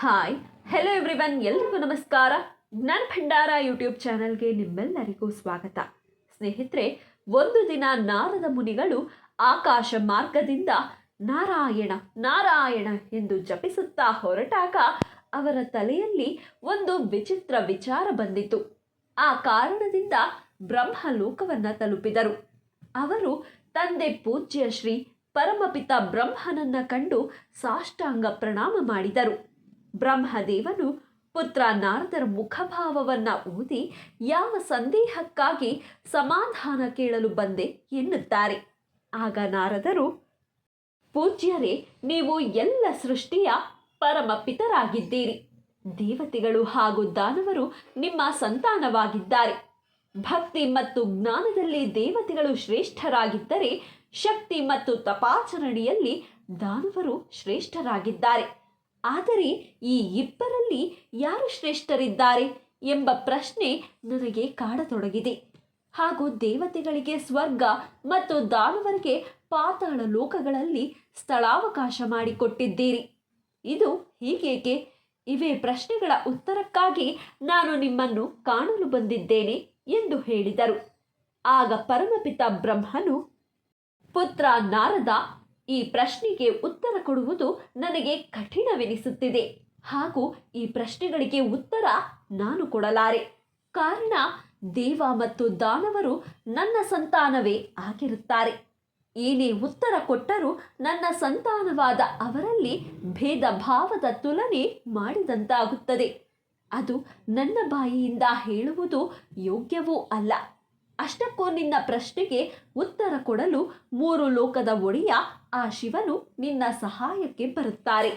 Hi hello everyone ಎಲ್ರಿಗೂ ನಮಸ್ಕಾರ. ಜ್ಞಾನ ಭಂಡಾರ ಯೂಟ್ಯೂಬ್ ಚಾನಲ್ಗೆ ನಿಮ್ಮೆಲ್ಲರಿಗೂ ಸ್ವಾಗತ. ಸ್ನೇಹಿತರೆ, ಒಂದು ದಿನ ನಾರದ ಮುನಿಗಳು ಆಕಾಶ ಮಾರ್ಗದಿಂದ ನಾರಾಯಣ ನಾರಾಯಣ ಎಂದು ಜಪಿಸುತ್ತಾ ಹೊರಟಾಗ ಅವರ ತಲೆಯಲ್ಲಿ ಒಂದು ವಿಚಿತ್ರ ವಿಚಾರ ಬಂದಿತು. ಆ ಕಾರಣದಿಂದ ಬ್ರಹ್ಮ ಲೋಕವನ್ನು ತಲುಪಿದರು. ಅವರು ತಂದೆ ಪೂಜ್ಯ ಶ್ರೀ ಪರಮಪಿತ ಬ್ರಹ್ಮನನ್ನ ಕಂಡು ಸಾಷ್ಟಾಂಗ ಪ್ರಣಾಮ ಮಾಡಿದರು. ಬ್ರಹ್ಮದೇವನು ಪುತ್ರ ನಾರದರ ಮುಖಭಾವವನ್ನು ಓದಿ ಯಾವ ಸಂದೇಹಕ್ಕಾಗಿ ಸಮಾಧಾನ ಕೇಳಲು ಬಂದೆ ಎನ್ನುತ್ತಾರೆ. ಆಗ ನಾರದರು, ಪೂಜ್ಯರೇ, ನೀವು ಎಲ್ಲ ಸೃಷ್ಟಿಯ ಪರಮ ಪಿತರಾಗಿದ್ದೀರಿ. ದೇವತೆಗಳು ಹಾಗೂ ದಾನವರು ನಿಮ್ಮ ಸಂತಾನವಾಗಿದ್ದಾರೆ. ಭಕ್ತಿ ಮತ್ತು ಜ್ಞಾನದಲ್ಲಿ ದೇವತೆಗಳು ಶ್ರೇಷ್ಠರಾಗಿದ್ದರೆ, ಶಕ್ತಿ ಮತ್ತು ತಪಾಚರಣೆಯಲ್ಲಿ ದಾನವರು ಶ್ರೇಷ್ಠರಾಗಿದ್ದಾರೆ. ಆದರೆ ಈ ಇಬ್ಬರಲ್ಲಿ ಯಾರು ಶ್ರೇಷ್ಠರಿದ್ದಾರೆ ಎಂಬ ಪ್ರಶ್ನೆ ನನಗೆ ಕಾಡತೊಡಗಿದೆ. ಹಾಗೂ ದೇವತೆಗಳಿಗೆ ಸ್ವರ್ಗ ಮತ್ತು ದಾನವರಿಗೆ ಪಾತಾಳ ಲೋಕಗಳಲ್ಲಿ ಸ್ಥಳಾವಕಾಶ ಮಾಡಿಕೊಟ್ಟಿದ್ದೀರಿ. ಇದು ಹೀಗೇಕೆ? ಇವೇ ಪ್ರಶ್ನೆಗಳ ಉತ್ತರಕ್ಕಾಗಿ ನಾನು ನಿಮ್ಮನ್ನು ಕಾಣಲು ಬಂದಿದ್ದೇನೆ ಎಂದು ಹೇಳಿದರು. ಆಗ ಪರಮಪಿತ ಬ್ರಹ್ಮನು, ಪುತ್ರ ನಾರದ ಈ ಪ್ರಶ್ನೆಗೆ ಉತ್ತರ ಕೊಡುವುದು ನನಗೆ ಕಠಿಣವೆನಿಸುತ್ತಿದೆ. ಹಾಗೂ ಈ ಪ್ರಶ್ನೆಗಳಿಗೆ ಉತ್ತರ ನಾನು ಕೊಡಲಾರೆ. ಕಾರಣ, ದೇವ ಮತ್ತು ದಾನವರು ನನ್ನ ಸಂತಾನವೇ ಆಗಿರುತ್ತಾರೆ. ಏನೇ ಉತ್ತರ ಕೊಟ್ಟರೂ ನನ್ನ ಸಂತಾನವಾದ ಅವರಲ್ಲಿ ಭೇದ ಭಾವದ ತುಲನೆ ಮಾಡಿದಂತಾಗುತ್ತದೆ. ಅದು ನನ್ನ ಬಾಯಿಯಿಂದ ಹೇಳುವುದು ಯೋಗ್ಯವೂ ಅಲ್ಲ. ಅಷ್ಟಕ್ಕೂ ನಿನ್ನ ಪ್ರಶ್ನೆಗೆ ಉತ್ತರ ಕೊಡಲು ಮೂರು ಲೋಕದ ಒಡೆಯ ಆ ಶಿವನು ನಿನ್ನ ಸಹಾಯಕ್ಕೆ ಬರುತ್ತಾರೆ.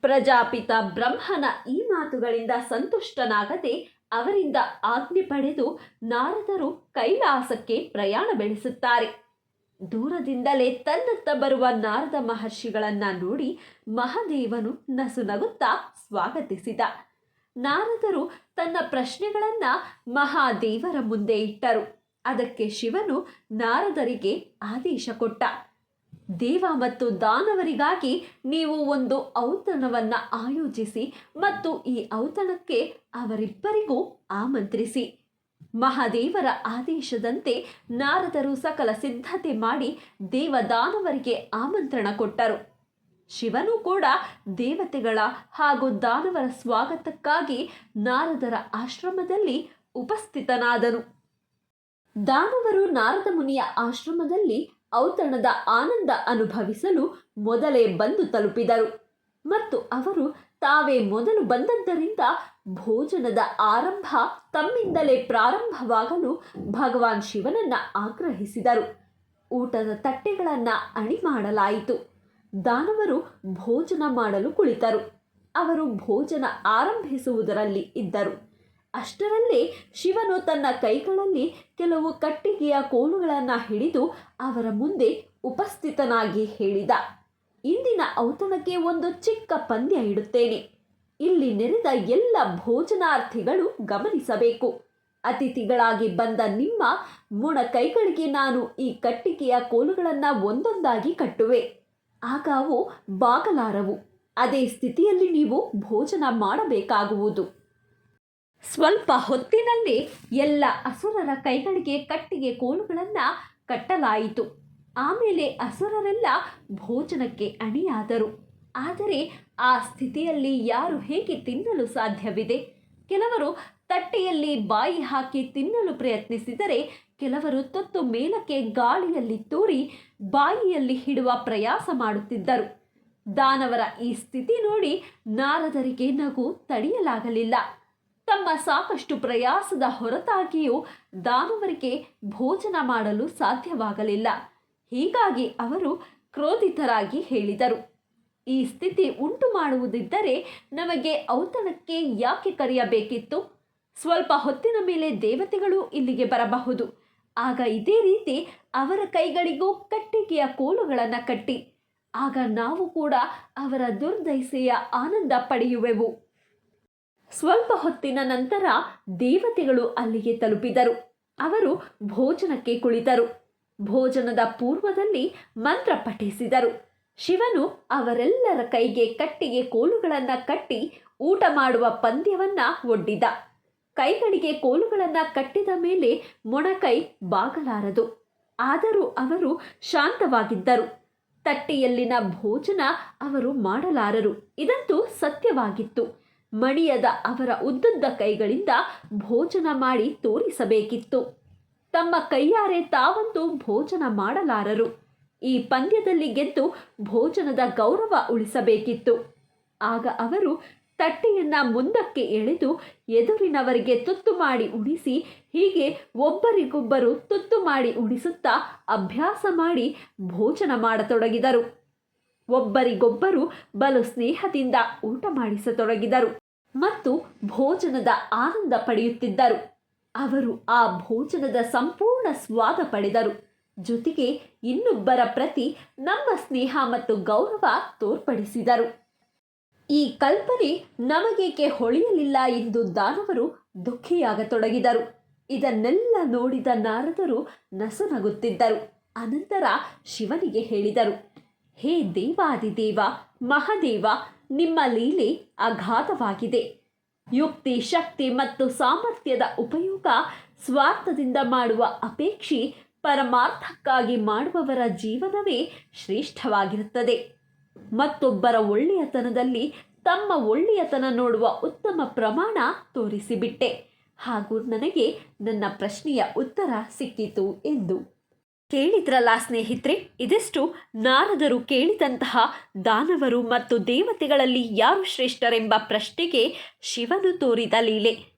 ಪ್ರಜಾಪಿತ ಬ್ರಹ್ಮನ ಈ ಮಾತುಗಳಿಂದ ಸಂತುಷ್ಟನಾಗದೆ ಅವರಿಂದ ಆಜ್ಞೆ ಪಡೆದು ನಾರದರು ಕೈಲಾಸಕ್ಕೆ ಪ್ರಯಾಣ ಬೆಳೆಸುತ್ತಾರೆ. ದೂರದಿಂದಲೇ ತನ್ನತ್ತ ಬರುವ ನಾರದ ಮಹರ್ಷಿಗಳನ್ನ ನೋಡಿ ಮಹಾದೇವನು ನಸುನಗುತ್ತಾ ಸ್ವಾಗತಿಸಿದ. ನಾರದರು ತನ್ನ ಪ್ರಶ್ನೆಗಳನ್ನು ಮಹಾದೇವರ ಮುಂದೆ ಇಟ್ಟರು. ಅದಕ್ಕೆ ಶಿವನು ನಾರದರಿಗೆ ಆದೇಶ ಕೊಟ್ಟ. ದೇವ ಮತ್ತು ದಾನವರಿಗಾಗಿ ನೀವು ಒಂದು ಔತಣವನ್ನ ಆಯೋಜಿಸಿ ಮತ್ತು ಈ ಔತಣಕ್ಕೆ ಅವರಿಬ್ಬರಿಗೂ ಆಮಂತ್ರಿಸಿ. ಮಹಾದೇವರ ಆದೇಶದಂತೆ ನಾರದರು ಸಕಲ ಸಿದ್ಧತೆ ಮಾಡಿ ದೇವದಾನವರಿಗೆ ಆಮಂತ್ರಣ ಕೊಟ್ಟರು. ಶಿವನು ಕೂಡ ದೇವತೆಗಳ ಹಾಗೂ ದಾನವರ ಸ್ವಾಗತಕ್ಕಾಗಿ ನಾರದರ ಆಶ್ರಮದಲ್ಲಿ ಉಪಸ್ಥಿತನಾದನು. ದಾನವರು ನಾರದ ಮುನಿಯ ಆಶ್ರಮದಲ್ಲಿ ಔತಣದ ಆನಂದ ಅನುಭವಿಸಲು ಮೊದಲೇ ಬಂದು ತಲುಪಿದರು. ಮತ್ತು ಅವರು ತಾವೇ ಮೊದಲು ಬಂದದ್ದರಿಂದ ಭೋಜನದ ಆರಂಭ ತಮ್ಮಿಂದಲೇ ಪ್ರಾರಂಭವಾಗಲು ಭಗವಾನ್ ಶಿವನನ್ನ ಆಗ್ರಹಿಸಿದರು. ಊಟದ ತಟ್ಟೆಗಳನ್ನು ಅಣಿ ಮಾಡಲಾಯಿತು. ದಾನವರು ಭೋಜನ ಮಾಡಲು ಕುಳಿತರು. ಅವರು ಭೋಜನ ಆರಂಭಿಸುವುದರಲ್ಲಿ ಇದ್ದರು. ಅಷ್ಟರಲ್ಲಿ ಶಿವನು ತನ್ನ ಕೈಗಳಲ್ಲಿ ಕೆಲವು ಕಟ್ಟಿಗೆಯ ಕೋಲುಗಳನ್ನು ಹಿಡಿದು ಅವರ ಮುಂದೆ ಉಪಸ್ಥಿತನಾಗಿ ಹೇಳಿದ, ಇಂದಿನ ಔತಣಕ್ಕೆ ಒಂದು ಚಿಕ್ಕ ಪಂದ್ಯ ಇಡುತ್ತೇನೆ. ಇಲ್ಲಿ ನೆರೆದ ಎಲ್ಲ ಭೋಜನಾರ್ಥಿಗಳು ಗಮನಿಸಬೇಕು. ಅತಿಥಿಗಳಾಗಿ ಬಂದ ನಿಮ್ಮ ಮುಣ ಕೈಗಳಿಗೆ ನಾನು ಈ ಕಟ್ಟಿಗೆಯ ಕೋಲುಗಳನ್ನು ಒಂದೊಂದಾಗಿ ಕಟ್ಟುವೆ. ಆಗ ಅವು ಬಾಗಲಾರವು. ಅದೇ ಸ್ಥಿತಿಯಲ್ಲಿ ನೀವು ಭೋಜನ ಮಾಡಬೇಕಾಗುವುದು. ಸ್ವಲ್ಪ ಹೊತ್ತಿನಲ್ಲಿ ಎಲ್ಲ ಅಸುರರ ಕೈಗಳಿಗೆ ಕಟ್ಟಿಗೆ ಕೋಲುಗಳನ್ನು ಕಟ್ಟಲಾಯಿತು. ಆಮೇಲೆ ಅಸುರರೆಲ್ಲ ಭೋಜನಕ್ಕೆ ಅಣಿಯಾದರು. ಆದರೆ ಆ ಸ್ಥಿತಿಯಲ್ಲಿ ಯಾರು ಹೇಗೆ ತಿನ್ನಲು ಸಾಧ್ಯವಿದೆ? ಕೆಲವರು ತಟ್ಟೆಯಲ್ಲಿ ಬಾಯಿ ಹಾಕಿ ತಿನ್ನಲು ಪ್ರಯತ್ನಿಸಿದರೆ ಕೆಲವರು ತತ್ತು ಮೇಲಕ್ಕೆ ಗಾಳಿಯಲ್ಲಿ ತೂರಿ ಬಾಯಿಯಲ್ಲಿ ಹಿಡುವ ಪ್ರಯಾಸ ಮಾಡುತ್ತಿದ್ದರು. ದಾನವರ ಈ ಸ್ಥಿತಿ ನೋಡಿ ನಾರದರಿಗೆ ನಗು ತಡೆಯಲಾಗಲಿಲ್ಲ. ತಮ್ಮ ಸಾಕಷ್ಟು ಪ್ರಯಾಸದ ಹೊರತಾಗಿಯೂ ದಾನವರಿಗೆ ಭೋಜನ ಮಾಡಲು ಸಾಧ್ಯವಾಗಲಿಲ್ಲ. ಹೀಗಾಗಿ ಅವರು ಕ್ರೋಧಿತರಾಗಿ ಹೇಳಿದರು. ಈ ಸ್ಥಿತಿ ಉಂಟು ಮಾಡುವುದಿದ್ದರೆ ನಮಗೆ ಔತಣಕ್ಕೆ ಯಾಕೆ ಕರೆಯಬೇಕಿತ್ತು? ಸ್ವಲ್ಪ ಹೊತ್ತಿನ ಮೇಲೆ ದೇವತೆಗಳು ಇಲ್ಲಿಗೆ ಬರಬಹುದು. ಆಗ ಇದೇ ರೀತಿ ಅವರ ಕೈಗಳಿಗೂ ಕಟ್ಟಿಗೆಯ ಕೋಲುಗಳನ್ನು ಕಟ್ಟಿ, ಆಗ ನಾವು ಕೂಡ ಅವರ ದುರ್ದೈಸೆಯ ಆನಂದ ಪಡೆಯುವೆವು. ಸ್ವಲ್ಪ ಹೊತ್ತಿನ ನಂತರ ದೇವತೆಗಳು ಅಲ್ಲಿಗೆ ತಲುಪಿದರು. ಅವರು ಭೋಜನಕ್ಕೆ ಕುಳಿತರು. ಭೋಜನದ ಪೂರ್ವದಲ್ಲಿ ಮಂತ್ರ ಪಠಿಸಿದರು. ಶಿವನು ಅವರೆಲ್ಲರ ಕೈಗೆ ಕಟ್ಟಿಗೆ ಕೋಲುಗಳನ್ನು ಕಟ್ಟಿ ಊಟ ಮಾಡುವ ಪಂದ್ಯವನ್ನ ಒಡ್ಡಿದ. ಕೈಗಳಿಗೆ ಕೋಲುಗಳನ್ನು ಕಟ್ಟಿದ ಮೇಲೆ ಮೊಣಕೈ ಬಾಗಲಾರದು. ಆದರೂ ಅವರು ಶಾಂತವಾಗಿದ್ದರು. ತಟ್ಟೆಯಲ್ಲಿನ ಭೋಜನ ಅವರು ಮಾಡಲಾರರು. ಇದಂತೂ ಸತ್ಯವಾಗಿತ್ತು. ಮಣಿಯದ ಅವರ ಉದ್ದುದ್ದ ಕೈಗಳಿಂದ ಭೋಜನ ಮಾಡಿ ತೋರಿಸಬೇಕಿತ್ತು. ತಮ್ಮ ಕೈಯಾರೆ ತಾವಂತೂ ಭೋಜನ ಮಾಡಲಾರರು. ಈ ಪಂದ್ಯದಲ್ಲಿ ಗೆದ್ದು ಭೋಜನದ ಗೌರವ ಉಳಿಸಬೇಕಿತ್ತು. ಆಗ ಅವರು ತಟ್ಟೆಯನ್ನ ಮುಂದಕ್ಕೆ ಎಳೆದು ಎದುರಿನವರಿಗೆ ತುತ್ತು ಮಾಡಿ ಉಣಿಸಿ, ಹೀಗೆ ಒಬ್ಬರಿಗೊಬ್ಬರು ತುತ್ತು ಮಾಡಿ ಉಣಿಸುತ್ತಾ ಅಭ್ಯಾಸ ಮಾಡಿ ಭೋಜನ ಮಾಡತೊಡಗಿದರು. ಒಬ್ಬರಿಗೊಬ್ಬರು ಬಲು ಸ್ನೇಹದಿಂದ ಊಟ ಮಾಡಿಸತೊಡಗಿದರು ಮತ್ತು ಭೋಜನದ ಆನಂದ ಪಡೆಯುತ್ತಿದ್ದರು. ಅವರು ಆ ಭೋಜನದ ಸಂಪೂರ್ಣ ಸ್ವಾದ ಪಡೆದರು. ಜೊತೆಗೆ ಇನ್ನೊಬ್ಬರ ಪ್ರತಿ ನಮ್ಮ ಸ್ನೇಹ ಮತ್ತು ಗೌರವ ತೋರ್ಪಡಿಸಿದರು. ಈ ಕಲ್ಪನೆ ನಮಗೇಕೆ ಹೊಳೆಯಲಿಲ್ಲ ಎಂದು ದಾನವರು ದುಃಖಿಯಾಗತೊಡಗಿದರು. ಇದನ್ನೆಲ್ಲ ನೋಡಿದ ನಾರದರು ನಸನಗುತ್ತಿದ್ದರು. ಅನಂತರ ಶಿವನಿಗೆ ಹೇಳಿದರು, ಹೇ ದೇವಾದಿದೇವ ಮಹಾದೇವ, ನಿಮ್ಮ ಲೀಲೆ ಅಗಾಧವಾಗಿದೆ ಯುಕ್ತಿ, ಶಕ್ತಿ ಮತ್ತು ಸಾಮರ್ಥ್ಯದ ಉಪಯೋಗ ಸ್ವಾರ್ಥದಿಂದ ಮಾಡುವ ಅಪೇಕ್ಷೆ ಪರಮಾರ್ಥಕ್ಕಾಗಿ ಮಾಡುವವರ ಜೀವನವೇ ಶ್ರೇಷ್ಠವಾಗಿರುತ್ತದೆ. ಮತ್ತೊಬ್ಬರ ಒಳ್ಳೆಯತನದಲ್ಲಿ ತಮ್ಮ ಒಳ್ಳೆಯತನ ನೋಡುವ ಉತ್ತಮ ಪ್ರಮಾಣ ತೋರಿಸಿಬಿಟ್ಟೆ. ಹಾಗೂ ನನಗೆ ನನ್ನ ಪ್ರಶ್ನೆಯ ಉತ್ತರ ಸಿಕ್ಕಿತು ಎಂದು. ಕೇಳಿದ್ರಲ್ಲ ಸ್ನೇಹಿತರೆ, ಇದಿಷ್ಟು ನಾರದರು ಕೇಳಿದಂತಹ ದಾನವರು ಮತ್ತು ದೇವತೆಗಳಲ್ಲಿ ಯಾರು ಶ್ರೇಷ್ಠರೆಂಬ ಪ್ರಶ್ನೆಗೆ ಶಿವನು ತೋರಿದ ಲೀಲೆ.